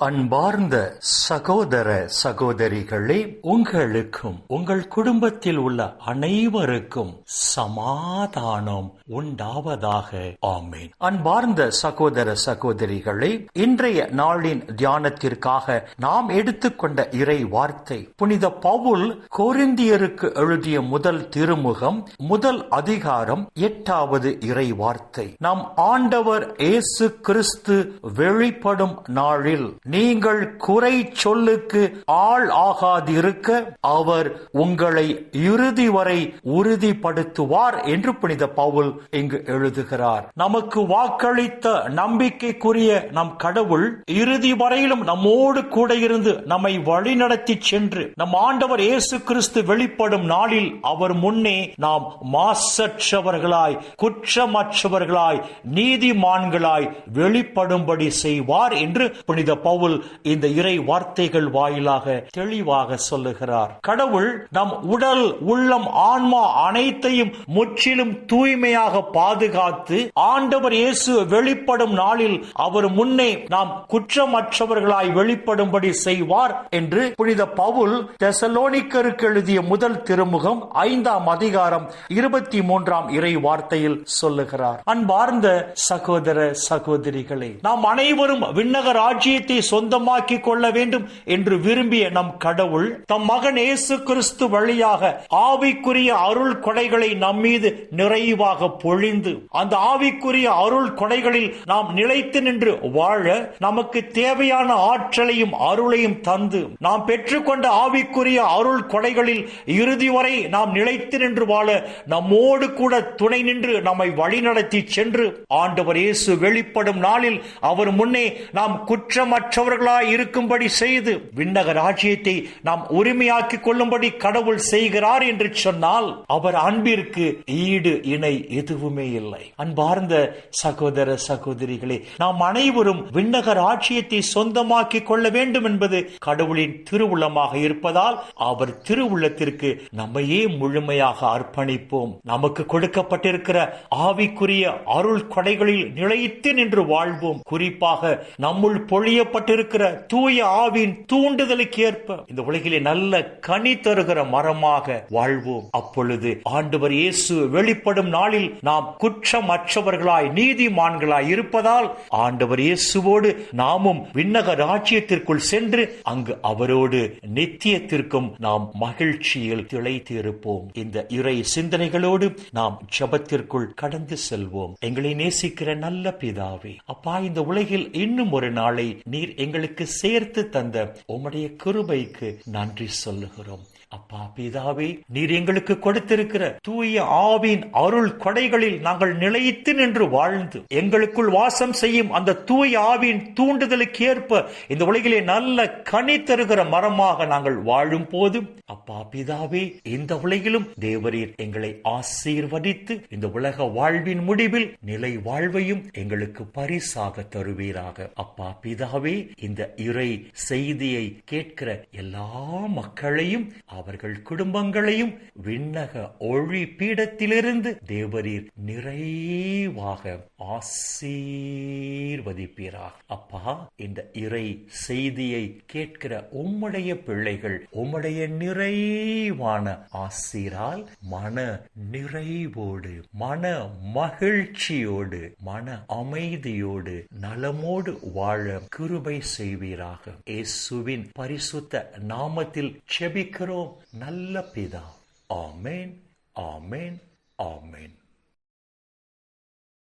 அன்பார்ந்த சகோதர சகோதரிகளே உங்களுக்கும் உங்கள் குடும்பத்தில் உள்ள அனைவருக்கும் சமாதானம் உண்டாவதாக. ஆமேன். அன்பார்ந்த சகோதர சகோதரிகளே இன்றைய நாளின் தியானத்திற்காக நாம் எடுத்துக்கொண்ட இறை வார்த்தை புனித பவுல் கோரிந்தியருக்கு எழுதிய முதல் திருமுகம் முதல் அதிகாரம் எட்டாவது இறை வார்த்தை. நம் ஆண்டவர் இயேசு கிறிஸ்து வெளிப்படும் நாளில் நீங்கள் குறை சொல்லுக்கு ஆள் ஆகாதிருக்க அவர் உங்களை இறுதி வரை உறுதிப்படுத்துவார் என்று புனித பவுல் இங்கு எழுதுகிறார். நமக்கு வாக்களித்த நம்பிக்கைக்குரிய நம் கடவுள் இறுதி வரையிலும் நம்மோடு கூட இருந்து நம்மை வழிநடத்தி சென்று நம் ஆண்டவர் இயேசு கிறிஸ்து வெளிப்படும் நாளில் அவர் முன்னே நாம் மாசற்றவர்களாய் குற்றமற்றவர்களாய் நீதிமான்களாய் வெளிப்படும்படி செய்வார் என்று புனித பவுல் பவுல் இந்த இறை வார்த்தைகள் வாயிலாக தெளிவாக சொல்லுகிறார். கடவுள் நம் உடல் உள்ளம் ஆன்மா அனைத்தையும் முற்றிலும் தூய்மையாக பாதுகாத்து ஆண்டவர் இயேசு வெளிப்படும் நாளில் அவர் முன்னே நாம் குற்றமற்றவர்களாய் வெளிப்படும்படி செய்வார் என்று புனித பவுல் தெசலோனிக்கருக்கு எழுதிய முதல் திருமுகம் ஐந்தாம் அதிகாரம் இருபத்தி மூன்றாம் இறை வார்த்தையில் சொல்லுகிறார். அன்பார்ந்த சகோதர சகோதரிகளே நாம் அனைவரும் விண்ணக ராஜ்யத்தை சொந்தமாக்கிக் கொள்ள வேண்டும் என்று விரும்பிய நம் கடவுள் தம் மகன் இயேசு கிறிஸ்து வழியாக ஆவிக்குரிய அருள் கொடைகளை நம் மீது நிறைவாக பொழிந்து அந்த ஆவிக்குரிய அருள் கொடைகளில் நாம் நிலைத்து நின்று வாழ நமக்கு தேவையான ஆற்றலையும் அருளையும் தந்து நாம் பெற்றுக்கொண்ட ஆவிக்குரிய அருள் கொடைகளில் இறுதி வரை நாம் நிலைத்து நின்று வாழ நம்மோடு கூட துணை நின்று நம்மை வழிநடத்தி சென்று ஆண்டவர் இயேசு வெளிப்படும் நாளில் அவர் முன்னே நாம் குற்றமற்ற மற்றவர்களாய் இருக்கும்படி செய்து விண்ணக ராஜ்யத்தை நாம் உரிமையாக்கிக் கொள்ளும்படி கடவுள் செய்கிறார் என்று சொன்னால் அவர் அன்பிற்கு ஈடு இணை எதுவுமே இல்லை. அன்பார்ந்த சகோதர சகோதரிகளே நாம் அனைவரும் விண்ணக ராஜ்யத்தை சொந்தமாக்கிக் கொள்ள வேண்டும் என்பது கடவுளின் திருவுள்ளமாக இருப்பதால் அவர் திருவுள்ளத்திற்கு நம்மையே முழுமையாக அர்ப்பணிப்போம். நமக்கு கொடுக்கப்பட்டிருக்கிற ஆவிக்குரிய அருள் கொடைகளில் நிலைத்து நின்று வாழ்வோம். குறிப்பாக நம்முள் பொழியப்பட்ட பொழியப்பட்டிருக்கிற தூய ஆவின் தூண்டுதலுக்கு ஏற்ப இந்த உலகிலே நல்ல கனி தருகிற மரமாக வாழ்வோம். அப்பொழுது ஆண்டவர் இயேசு வெளிப்படும் நாளில் நாம் குற்றமற்றவர்களாய் நீதிமான்களாய் இருப்பதால் ஆண்டவர் இயேசுவோடு நாமும் விண்ணக ராஜ்யத்திற்குள் சென்று அங்கு அவரோடு நித்தியத்திற்கும் நாம் மகிழ்ச்சியில் திளைத்து இருப்போம் இந்த இறை சிந்தனைகளோடு நாம் ஜபத்திற்குள் கடந்து செல்வோம். எங்களை நேசிக்கிற நல்ல பிதாவே அப்பா இந்த உலகில் இன்னும் ஒரு நாளை நீர் எங்களுக்கு சேர்த்து தந்த உம்முடைய கிருபைக்கு நன்றி சொல்லுகிறோம். அப்பா பிதாவே நீர் எங்களுக்கு கொடுத்திருக்கிற தூய ஆவின் அருள் கொடைகளில் நாங்கள் நிலைத்து நின்று வாழ்ந்து எங்களுக்குள் வாசம் செய்யும் அந்த தூய ஆவின் தூண்டுதலுக்கு ஏற்ப இந்த உலகிலே நல்ல கனி தருகிற மரமாக நாங்கள் வாழும் போது அப்பா பிதாவே இந்த உலகிலும் தேவரீர் எங்களை ஆசீர்வதித்து இந்த உலக வாழ்வின் முடிவில் நிலை வாழ்வையும் எங்களுக்கு பரிசாக தருவீராக. அப்பா பிதாவே இந்த இறை செய்தியை கேட்கிற எல்லா மக்களையும் அவர்கள் குடும்பங்களையும் விண்ணக ஒளி பீடத்திலிருந்து தேவரீர் நிறைவாக ஆசீர்வதிப்பீராக. அப்பா இந்த இறை செய்தியை கேட்கிற உம்முடைய பிள்ளைகள் உம்முடைய நிறைவான ஆசிரால் மன நிறைவோடு மன மகிழ்ச்சியோடு மன அமைதியோடு நலமோடு வாழ கிருபை செய்வீராக. இயேசுவின் பரிசுத்த நாமத்தில் செபிக்கிறோம். நல்ல பிதா. ஆமேன் ஆமேன் ஆமேன்.